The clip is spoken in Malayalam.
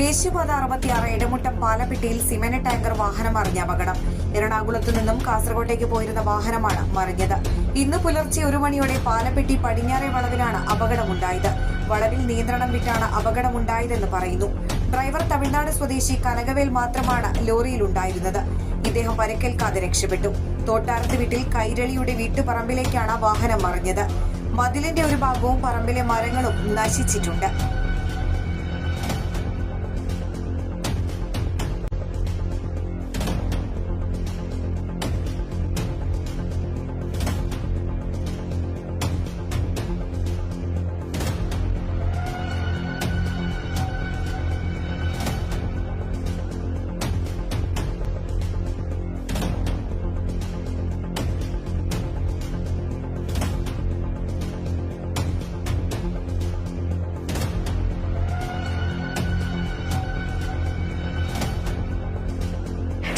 ദേശീയപാത അറുപത്തിയാറ് ഇടമുട്ടം പാലപ്പെട്ടിയിൽ സിമന്റ് ടാങ്കർ വാഹനം മറിഞ്ഞ അപകടം. എറണാകുളത്തു നിന്നും കാസർകോട്ടേക്ക് പോയിരുന്ന വാഹനമാണ് മറിഞ്ഞത്. ഇന്ന് പുലർച്ചെ ഒരു മണിയോടെ പാലപ്പെട്ടി പടിഞ്ഞാറെ വളവിലാണ് അപകടമുണ്ടായത്. വളവിൽ നിയന്ത്രണം വിട്ടാണ് അപകടമുണ്ടായതെന്ന് പറയുന്നു. ഡ്രൈവർ തമിഴ്നാട് സ്വദേശി കനകവേൽ മാത്രമാണ് ലോറിയിൽ ഉണ്ടായിരുന്നത് ഇദ്ദേഹം പരിക്കേൽക്കാതെ രക്ഷപ്പെട്ടു. തോട്ടാരത്ത് വീട്ടിൽ കൈരളിയുടെ വീട്ടുപറമ്പിലേക്കാണ് വാഹനം മറിഞ്ഞത്. മതിലിന്റെ ഒരു ഭാഗവും പറമ്പിലെ മരങ്ങളും നശിച്ചിട്ടുണ്ട്.